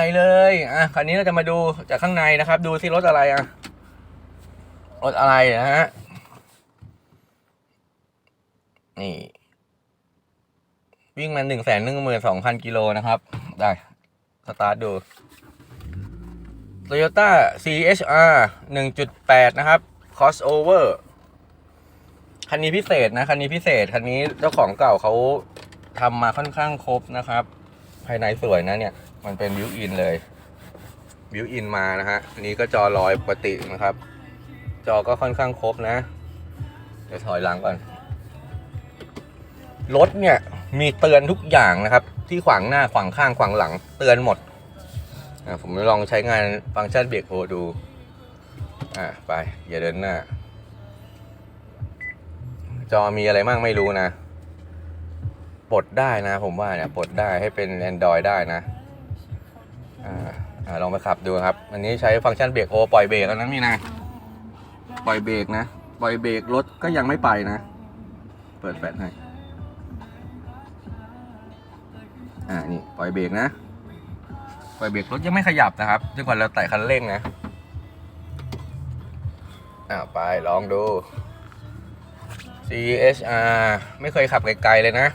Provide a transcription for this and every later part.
ในเลย อะคันนี้เราจะมาดูจากข้างในนะครับ ดูซิรถอะไรอะ รถอะไรนะฮะ นี่ วิ่งมาหนึ่งแสนหนึ่งหมื่นสองพันกิโลนะครับ ได้ สตาร์ทดู Toyota CHR 1.8 นะครับ crossover คันนี้พิเศษนะ คันนี้พิเศษ คันนี้เจ้าของเก่าเขาทำมาค่อนข้างครบนะครับ ภายในสวยนะเนี่ย มันเป็นบิวอินเลยบิวอินมานะฮะอันนี้ก็จอลอยปกตินะครับ จอก็ค่อนข้างครบนะ เดี๋ยวถอยหลังก่อนรถเนี่ยมีเตือนทุกอย่างนะครับ ที่ขวางหน้าขวางข้างขวางหลัง เตือนหมดอะผมลองใช้งานฟังก์ชันเบรกโฮดู อะไป อย่าเดินหน้า จอมีอะไรมั่งไม่รู้นะ ปลดได้นะผมว่าเนี่ย ปลดได้ให้เป็น Android ได้นะ อ่าลองไปขับดูครับ อันนี้ใช้ฟังก์ชันเบรกโฮปล่อยเบรกแล้วนั้นนี่นะ ปล่อยเบรกนะ ปล่อยเบรกรถก็ยังไม่ไปนะ เปิดแฟลชให้ อ่า นี่ ปล่อยเบรกนะ ปล่อยเบรกรถยังไม่ขยับนะครับจนกว่าเราแตะคันเร่งนะ อ่าไปลองดู CHR ไม่เคยขับไกลๆเลยนะ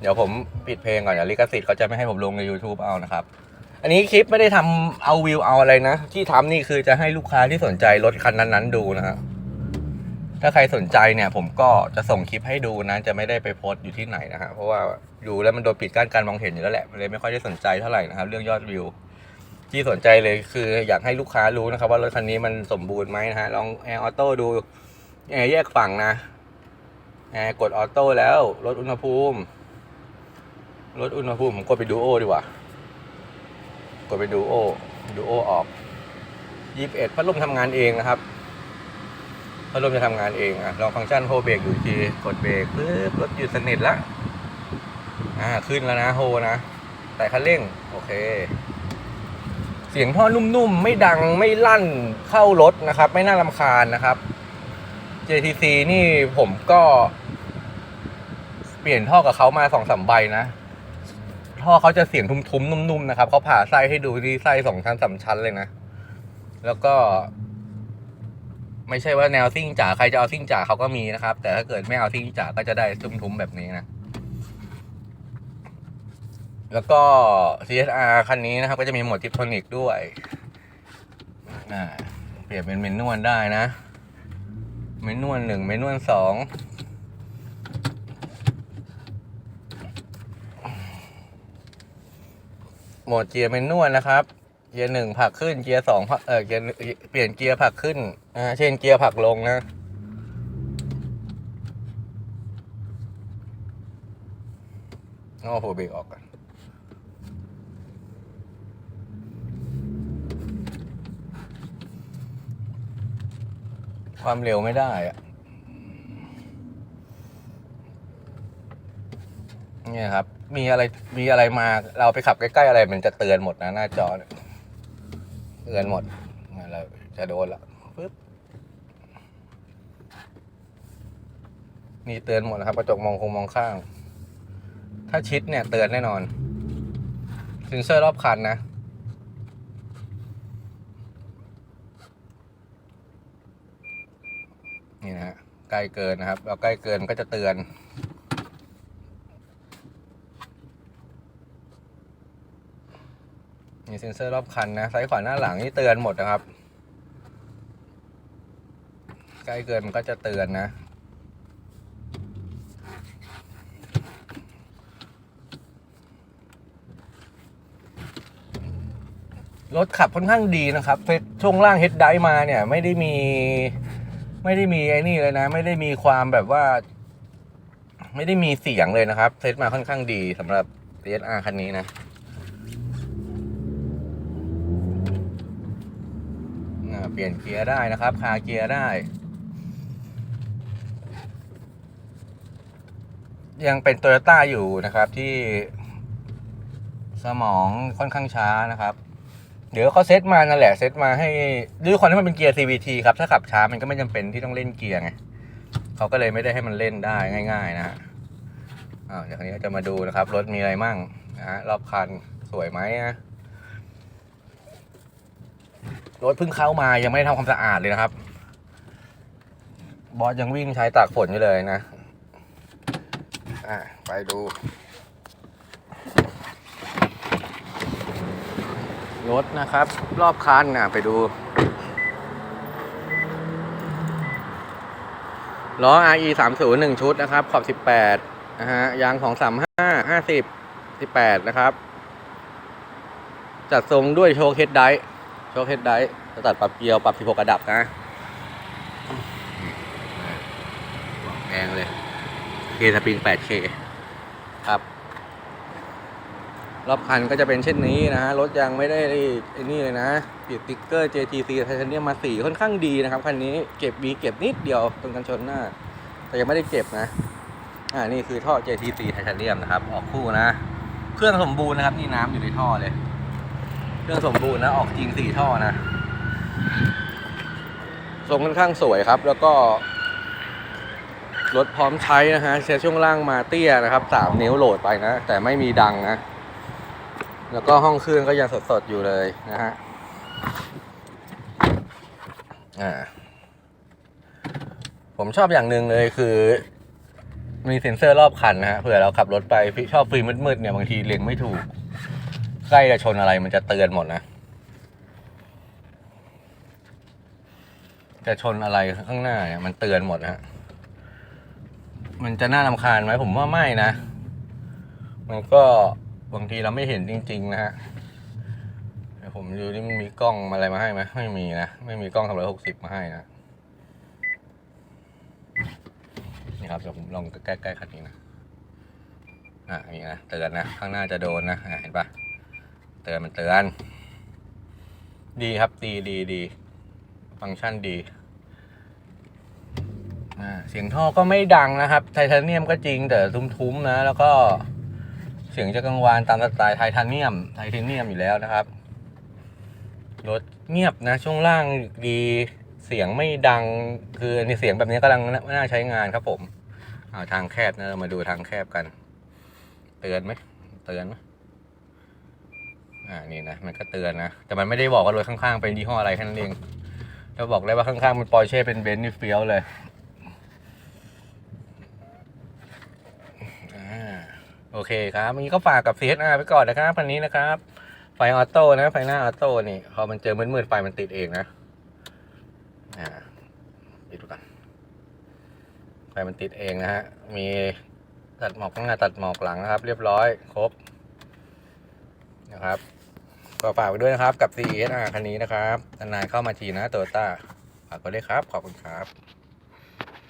เดี๋ยวผมปิดเพลงก่อนเดี๋ยวลิขสิทธิ์เขาจะไม่ให้ผมลงใน YouTube เอานะครับ อันนี้คลิปไม่ได้ทำเอาวิวเอาอะไรนะ ที่ทำนี่คือจะให้ลูกค้าที่สนใจรถคันนั้นๆดูนะฮะถ้าใครสนใจเนี่ย ผมก็จะส่งคลิปให้ดูนะ จะไม่ได้ไปโพสต์อยู่ที่ไหนนะฮะเพราะว่าดูแล้วมันโดนปิดกั้นการมองเห็นอยู่แล้วแหละเลยไม่ค่อยได้สนใจเท่าไหร่นะครับ เรื่องยอดวิว ที่สนใจเลยคืออยากให้ลูกค้ารู้นะครับ ว่ารถคันนี้มันสมบูรณ์ไหมนะฮะลองแอร์ออโต้ดูแอร์แยกฝั่งนะแอร์กดออโต้แล้วลดอุณหภูมิลดอุณหภูมิผมกดไปดูโอดีกว่า กดไปดูโอดูโอออกยี่สิบเอ็ดพัดลมทำงานเองนะครับพัดลมจะทำงานเองอะลองฟังก์ชันโฮเบรกดูอีกทีกดเบรกปึ๊บรถหยุดสนิทละอ่าขึ้นแล้วนะโฮนะแต่คันเร่ง โอเค เสียงท่อนุ่มๆ ไม่ดังไม่ลั่นเข้ารถนะครับ ไม่น่ารำคาญนะครับ JTC นี่ผมก็ เปลี่ยนท่อกับเขามาสองสามใบนะ ท่อเขาจะเสียงทุ้มๆ นุ่มๆ นะครับเขาผ่าไส้ให้ดูที่ไส้สองชั้นสามชั้นเลยนะ แล้วก็ ไม่ใช่ว่าแนวซิ่งจ๋าใครจะเอาซิ่งจ๋าเขาก็มีนะครับ แต่ถ้าเกิดไม่เอาซิ่งจ๋าก็จะได้ทุ้มๆ แบบนี้นะ แล้วก็ CSR คันนี้นะครับ ก็จะมีโหมดทิปโทนิกด้วยเปลี่ยนเป็นเมนนวลได้นะ เมนนวลหนึ่งเมนนวลสอง โหมดเกียร์เมนนวลนะครับ เกียร์หนึ่งผักขึ้น เกียร์สองเออเกียร์เปลี่ยนเกียร์ผักขึ้นอ่าเช่นเกียร์ผักลงนะโอ้โหเบรกออกกันความเร็วไม่ได้อะเนี่ยครับ มีอะไรมีอะไรมาเราไปขับใกล้ๆอะไรมันจะเตือนหมดนะหน้าจอเนี่ยเตือนหมดเราจะโดนละปึ๊บนี่เตือนหมดนะครับกระจกมองคงมองข้าง ถ้าชิดเนี่ยเตือนแน่นอนเซ็นเซอร์รอบคันนะนี่นะฮะใกล้เกินนะครับเราใกล้เกินก็จะเตือนีเซ็นเซอร์รอบคันนะซ้ายขวาหน้าหลังนี่เตือนหมดนะครับ ใกล้เกินมันก็จะเตือนนะรถขับค่อนข้างดีนะครับเซตช่วงล่างเฮดไดมาเนี่ย ไม่ได้มี ไม่ได้มีไอ้นี่เลยนะ ไม่ได้มีความแบบว่า ไม่ได้มีเสียงเลยนะครับเซตมาค่อนข้างดีสำหรับ DSR คันนี้นะ อ่า เปลี่ยนเกียร์ได้นะครับ คาเกียร์ได้ ยังเป็นโตโยต้าอยู่นะครับที่สมองค่อนข้างช้านะครับเดี๋ยวเขาเซตมานั่นแหละเซตมาให้ด้วยความที่มันเป็นเกียร์ CVT ครับถ้าขับช้ามันก็ไม่จำเป็นที่ต้องเล่นเกียร์ไงเขาก็เลยไม่ได้ให้มันเล่นได้ง่าย ๆ นะฮะอ้าวเดี๋ยวคราวนี้จะมาดูนะครับ รถมีอะไรมั่งนะฮะรอบคันสวยไหมนะ รถเพิ่งเข้ามายังไม่ได้ทำความสะอาดเลยนะครับ บอสยังวิ่งใช้ตากฝนอยู่เลยนะ อะ ไปดูรถนะครับ รอบคันน่ะไปดูล้อ RE 3 0 1ชุดนะครับ ขอบ 18 นะฮะ ยางของ35 50 18 นะครับ จัดทรงด้วยโชว์เฮดไดท์ ชว์เฮดไดท์จะตัดปรับเกียวปรับ 16กระดับนะแพงเลยเคสปริง 8K ครับ รอบคันก็จะเป็นเช่นนี้นะฮะ รถยังไม่ได้ไอ้นี่เลยนะติดติ๊กเกอร์ JTC ไทเทเนียมมาสีค่อนข้างดีนะครับ คันนี้เก็บบีเก็บนิดเดียวตรงกันชนหน้า แต่ยังไม่ได้เก็บนะ อ่า นี่คือท่อ JTC ไทเทเนียมนะครับ ออกคู่นะ เครื่องสมบูรณ์นะครับ นี่น้ำอยู่ในท่อเลย เครื่องสมบูรณ์นะ ออกจริงสี่ท่อนะทรงค่อนข้างสวยครับ แล้วก็รถพร้อมใช้นะฮะเซตช่วงล่างมาเตี้ยนะครับสามนิ้วโหลดไปนะ แต่ไม่มีดังนะ แล้วก็ห้องเครื่องก็ยังสดๆอยู่เลยนะฮะอ่าผมชอบอย่างหนึ่งเลยคือมีเซ็นเซอร์รอบคันนะฮะเผื่อเราขับรถไปชอบฟิล์มมืดๆเนี่ยบางทีเล็งไม่ถูก ล้จะชนอะไรมันจะเตือนหมดนะ จะชนอะไรข้างหน้าเนี่ยมันเตือนหมดนะมันจะน่ารำคาญไหมผมว่าไม่นะ มันก็บางทีเราไม่เห็นจริง ๆ นะฮะเดี๋ยวผมดูนี่มันมีกล้องอะไรมาให้ไหมไม่มีนะ ไม่มีกล้องสามร้อยหกสิบมาให้นะนี่ครับเดี๋ยวผมลองใกล้ๆคันนี้นะ อะนี่นะเตือนนะ ข้างหน้าจะโดนนะอะเห็นปะ เตือนมันเตือน ดีครับดีดีดีฟังก์ชันดีเสียงท่อก็ไม่ดังนะครับ ไทเทเนียมก็จริงแต่ทุ้มๆนะ แล้วก็เสียงจะกังวานตามสไตล์ไทเทเนียม ไทเทเนียมอยู่แล้วนะครับรถเงียบนะ ช่วงล่างดีเสียงไม่ดังคือในเสียงแบบนี้กำลังน่าใช้งานครับผมเอาทางแคบนะเรามาดูทางแคบกัน เตือนไหมเตือนไหม อ่านี่นะมันก็เตือนนะ แต่มันไม่ได้บอกว่ารถข้างๆ เป็นยี่ห้ออะไรแค่นั้นเองจะบอกได้ว่าข้างๆมันปอร์เช่เป็นเบนซ์นี่เฟี้ยวเลยอ่าโอเคครับวันนี้ก็ฝากกับ CHR ไปก่อนนะครับคันนี้นะครับ ไฟออโต้นะไฟหน้าออโต้นี่พอมันเจอมืดๆไฟมันติดเองนะอ่าปิดดูกันไฟมันติดเองนะฮะมีตัดหมอกข้างหน้าตัดหมอกหลังนะครับ เรียบร้อยครบ นะครับก็ฝากไปด้วยนะครับกับ CSR คันนี้นะครับนานๆเข้ามาทีนะโตโยต้าฝากไปด้วยครับ ขอบคุณครับ